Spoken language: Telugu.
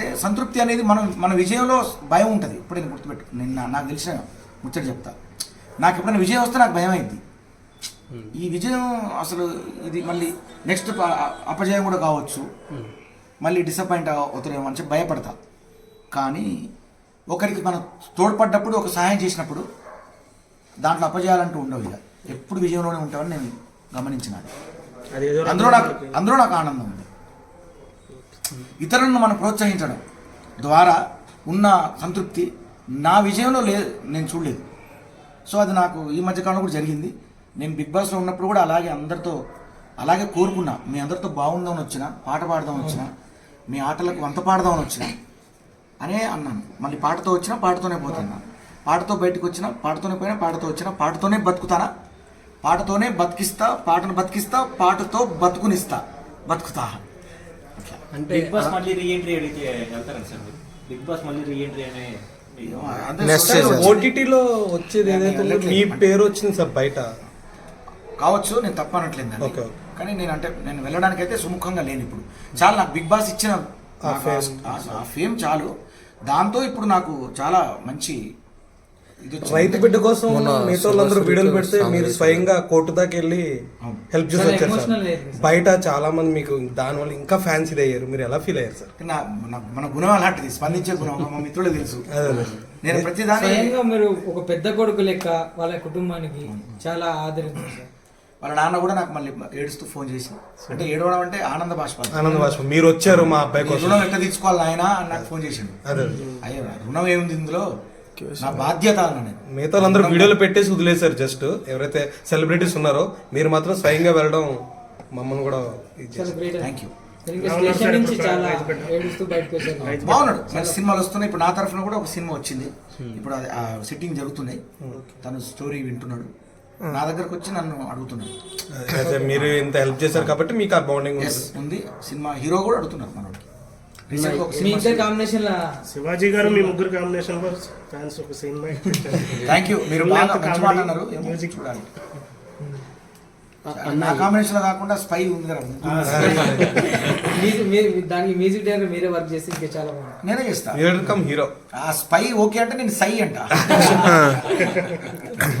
అంటే సంతృప్తి అనేది మనం మన విజయంలో భయం ఉంటుంది. ఇప్పుడు నేను గుర్తుపెట్టు నిన్న నాకు తెలిసిన ముచ్చట చెప్తా. నాకు ఎప్పుడైనా విజయం వస్తే నాకు భయం అయింది ఈ విజయం అసలు ఇది మళ్ళీ నెక్స్ట్ అపజయం కూడా కావచ్చు. మళ్ళీ డిసప్పాయింట్ అవుతారేమో అని చెప్పి భయపడతా. కానీ ఒకరికి మనం తోడ్పడ్డప్పుడు ఒక సహాయం చేసినప్పుడు దాంట్లో అపజయాలంటూ ఉండవు ఇక. ఎప్పుడు విజయంలోనే ఉంటామని నేను గమనించినాను. అందులో నాకు అందులో నాకు ఆనందం ఉంది. ఇతరులను మనం ప్రోత్సహించడం ద్వారా ఉన్న సంతృప్తి నా విజయంలో లేదు నేను చూడలేదు. సో అది నాకు ఈ మధ్యకాలంలో కూడా జరిగింది. నేను బిగ్ బాస్లో ఉన్నప్పుడు కూడా అలాగే అందరితో అలాగే కోరుకున్నా. మీ అందరితో బాగుందామని వచ్చిన పాట పాడదామని వచ్చిన మీ ఆటలకు వంత పాడదామని వచ్చిన అనే అన్నాను. మళ్ళీ పాటతో వచ్చినా పాటతోనే పోతున్నా. పాటతో బయటకు వచ్చినా పాటతోనే పోయినా పాటతో వచ్చినా పాటతోనే బతుకుతానా? పాటతోనే బతికిస్తా పాటను బతికిస్తా పాటతో బతుకునిస్తా బతుకుతా. అంటే బిగ్ బాస్ మళ్ళీ రీఎంట్రీ అడిగితే వెళ్తారండి సార్ మీరు? బిగ్ బాస్ మళ్ళీ రీఎంట్రీ అనే. ఓటీటీలో వచ్చేది ఏదైతే ఉందో మీ పేరు వచ్చింది సార్ బయట కావచ్చు నేను తప్పనట్లేదు. ఓకే. కానీ నేను అంటే నేను వెళ్ళడానికి అయితే సుముఖంగా లేను ఇప్పుడు చాలా నాకు బిగ్ బాస్ ఇచ్చిన ఆ ఫేమ్ చాలు దాంతో ఇప్పుడు నాకు చాలా మంచి. రైతు బిడ్డ కోసం మిగతా వాళ్ళందరూ వీడియోలు పెడితే మీరు. స్వయంగా కోర్టు దాకా వెళ్ళి. హెల్ప్ చేసి వచ్చారు సార్. బయట చాలా మంది మీకు దానివల్ల ఇంకా ఫ్యాన్స్ ఇది అయ్యారు. మీరు ఎలా ఫీల్ అయ్యారు సార్? నా మన- మన గుణం అలాంటిది. స్పందించే గుణం మా మిత్రులకు తెలుసు. నేను ప్రతిదాని మీరు ఒక పెద్ద కొడుకు లెక్క వాళ్ళ కుటుంబానికి చాలా ఆదరించారు సార్. వాళ్ళ నాన్న కూడా నాకు మళ్ళీ ఏడుస్తూ ఫోన్ చేసి అంటే ఏడవడం అంటే ఆనంద బాష్పాలు. ఆనంద బాష్పం. మీరు వచ్చారు మా అబ్బాయి రుణం ఎట్లా తీర్చుకోవాలి ఆయన అని నాకు ఫోన్ చేసిండు. అదే అయ్యో రుణం ఏముంది ఇందులో? నా బాధ్యత మిగతా వాళ్ళందరూ వీడియోలు పెట్టేసి వదిలేశారు జస్ట్. ఎవరైతే సెలబ్రిటీస్ ఉన్నారో మీరు మాత్రం స్వయంగా వెళ్ళడం మమ్మల్ని కూడా థ్యాంక్ యూ బాగున్నాడు. మంచి సినిమాలు వస్తున్నాయి. ఇప్పుడు నా తరఫున కూడా ఒక సినిమా వచ్చింది. ఇప్పుడు అది ఆ సిట్టింగ్ జరుగుతున్నాయి. తను స్టోరీ వింటున్నాడు. నా దగ్గరకు వచ్చి నన్ను అడుగుతున్నాడు. మీరు ఇంత హెల్ప్ చేశారు కాబట్టి మీకు ఆ బౌండింగ్ ఉంది. సినిమా హీరో కూడా అడుగుతున్నారు ఒక మీ ఇద్దరు కాంబినేషన్ లా? శివాజీ గారు మీ ముగ్గురు కాంబినేషన్లో ఫ్యాన్స్ ఒక సినిమా థ్యాంక్ యూ మీరు బాగా మంచి మాట అన్నారు. music. చూడాలి. నా కాంబినేషన్లో కాకుండా స్పై ఉంది కదా. మ్యూజిక్ మీ- దానికి మ్యూజిక్ డైరెక్టర్ మీరే వర్క్ చేసి ఇంకా చాలా బాగుంది. నేనే చేస్తా. హీరో ఆ స్పై ఓకే అంటే నేను సై అంట.